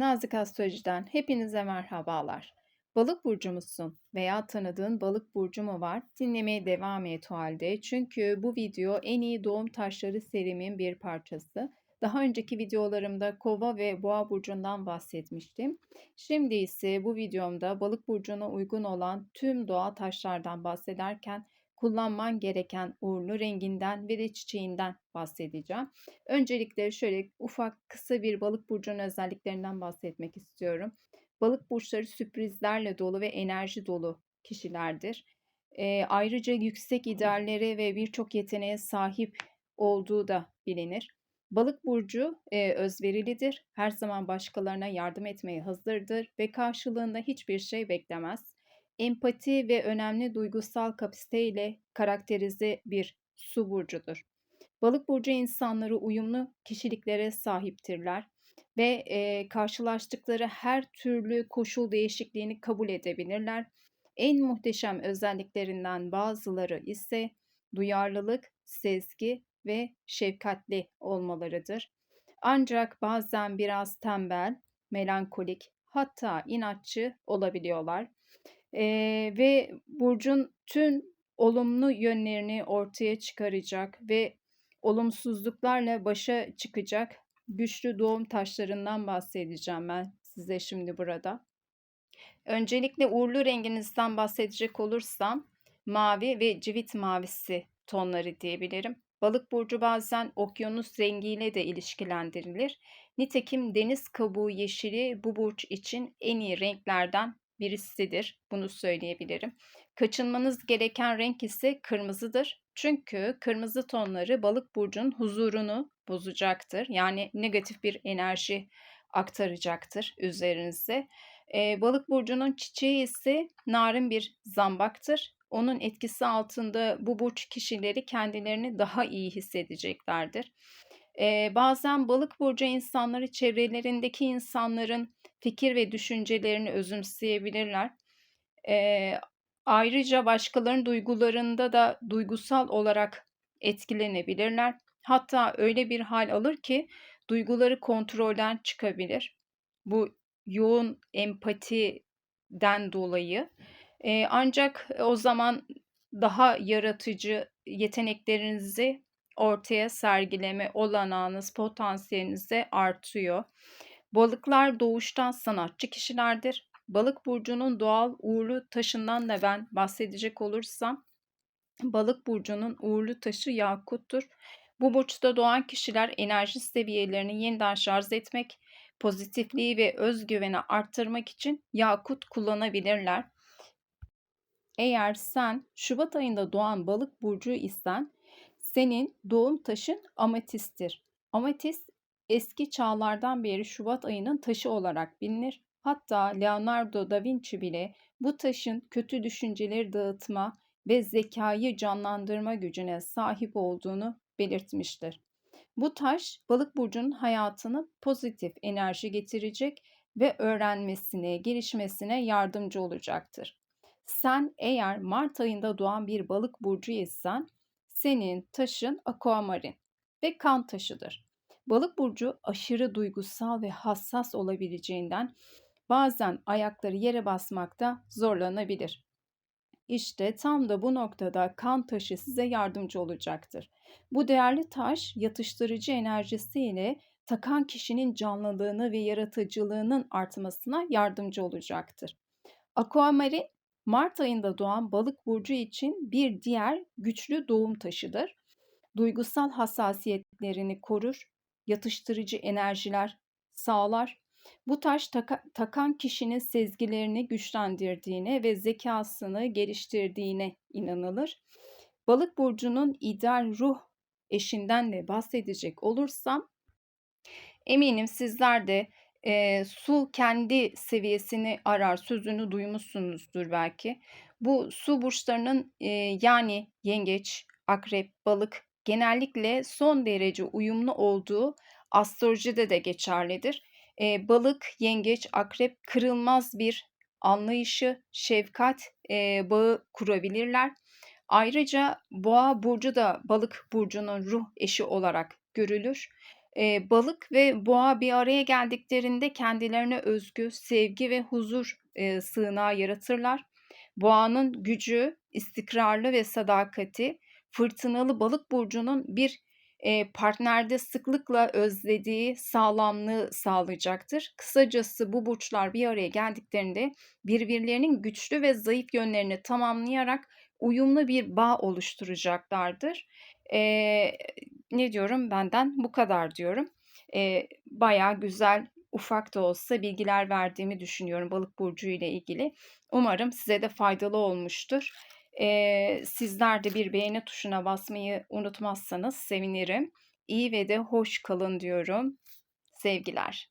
Nazik Astroloji'den hepinize merhabalar. Balık burcu musun veya tanıdığın balık burcu mu var? Dinlemeye devam et o halde. Çünkü bu video en iyi doğum taşları serimin bir parçası. Daha önceki videolarımda kova ve boğa burcundan bahsetmiştim. Şimdi ise bu videomda balık burcuna uygun olan tüm doğa taşlardan bahsederken kullanman gereken uğurlu renginden ve de çiçeğinden bahsedeceğim. Öncelikle şöyle ufak kısa bir balık burcunun özelliklerinden bahsetmek istiyorum. Balık burçları sürprizlerle dolu ve enerji dolu kişilerdir. E, ayrıca yüksek ideallere ve birçok yeteneğe sahip olduğu da bilinir. Balık burcu e, özverilidir. Her zaman başkalarına yardım etmeye hazırdır ve karşılığında hiçbir şey beklemez empati ve önemli duygusal kapasiteyle karakterize bir su burcudur. Balık burcu insanları uyumlu kişiliklere sahiptirler ve e, karşılaştıkları her türlü koşul değişikliğini kabul edebilirler. En muhteşem özelliklerinden bazıları ise duyarlılık, sezgi ve şefkatli olmalarıdır. Ancak bazen biraz tembel, melankolik, hatta inatçı olabiliyorlar. Eee, ve burcun tüm olumlu yönlerini ortaya çıkaracak ve olumsuzluklarla başa çıkacak güçlü doğum taşlarından bahsedeceğim ben size şimdi burada. Öncelikle uğurlu renginizden bahsedecek olursam mavi ve civit mavisi tonları diyebilirim. Balık burcu bazen okyanus rengiyle de ilişkilendirilir. Nitekim deniz kabuğu yeşili bu burç için en iyi renklerden birisidir. Bunu söyleyebilirim. Kaçınmanız gereken renk ise kırmızıdır. Çünkü kırmızı tonları balık burcunun huzurunu bozacaktır. Yani negatif bir enerji aktaracaktır üzerinize. Ee, balık burcunun çiçeği ise narin bir zambaktır. Onun etkisi altında bu burç kişileri kendilerini daha iyi hissedeceklerdir. Ee, bazen balık burcu insanları çevrelerindeki insanların fikir ve düşüncelerini özümseyebilirler. E, ayrıca başkalarının duygularında da duygusal olarak etkilenebilirler. Hatta öyle bir hal alır ki duyguları kontrolden çıkabilir. Bu yoğun empatiden dolayı. E, ancak o zaman daha yaratıcı yeteneklerinizi ortaya sergileme olanağınız, potansiyeliniz de artıyor. Balıklar doğuştan sanatçı kişilerdir. Balık burcunun doğal uğurlu taşından da ben bahsedecek olursam balık burcunun uğurlu taşı yakuttur. Bu burçta doğan kişiler enerji seviyelerini yeniden şarj etmek, pozitifliği ve özgüveni arttırmak için yakut kullanabilirler. Eğer sen Şubat ayında doğan balık burcu isen senin doğum taşın ametisttir. Ametist eski çağlardan beri Şubat ayının taşı olarak bilinir. Hatta Leonardo da Vinci bile bu taşın kötü düşünceleri dağıtma ve zekayı canlandırma gücüne sahip olduğunu belirtmiştir. Bu taş balık burcunun hayatını pozitif enerji getirecek ve öğrenmesine, gelişmesine yardımcı olacaktır. Sen eğer Mart ayında doğan bir balık burcu isen senin taşın aquamarin ve kan taşıdır. Balık burcu aşırı duygusal ve hassas olabileceğinden bazen ayakları yere basmakta zorlanabilir. İşte tam da bu noktada kan taşı size yardımcı olacaktır. Bu değerli taş yatıştırıcı enerjisiyle takan kişinin canlılığını ve yaratıcılığının artmasına yardımcı olacaktır. Aquamarin Mart ayında doğan balık burcu için bir diğer güçlü doğum taşıdır. Duygusal hassasiyetlerini korur, yatıştırıcı enerjiler sağlar. Bu taş taka, takan kişinin sezgilerini güçlendirdiğine ve zekasını geliştirdiğine inanılır. Balık burcunun ideal ruh eşinden de bahsedecek olursam eminim sizler de e, su kendi seviyesini arar sözünü duymuşsunuzdur belki. Bu su burçlarının e, yani yengeç, akrep, balık genellikle son derece uyumlu olduğu astrolojide de geçerlidir. E, balık, yengeç, akrep kırılmaz bir anlayışı, şefkat e, bağı kurabilirler. Ayrıca boğa burcu da balık burcunun ruh eşi olarak görülür. Eee, balık ve boğa bir araya geldiklerinde kendilerine özgü sevgi ve huzur, eee, sığınağı yaratırlar. Boğanın gücü, istikrarlı ve sadakati, fırtınalı balık burcunun bir, eee, partnerde sıklıkla özlediği sağlamlığı sağlayacaktır. Kısacası bu burçlar bir araya geldiklerinde birbirlerinin güçlü ve zayıf yönlerini tamamlayarak uyumlu bir bağ oluşturacaklardır. Eee, ne diyorum? Benden bu kadar diyorum. Eee, bayağı güzel, ufak da olsa bilgiler verdiğimi düşünüyorum balık burcu ile ilgili. Umarım size de faydalı olmuştur. Eee, sizler de bir beğeni tuşuna basmayı unutmazsanız sevinirim. İyi ve de hoş kalın diyorum. Sevgiler.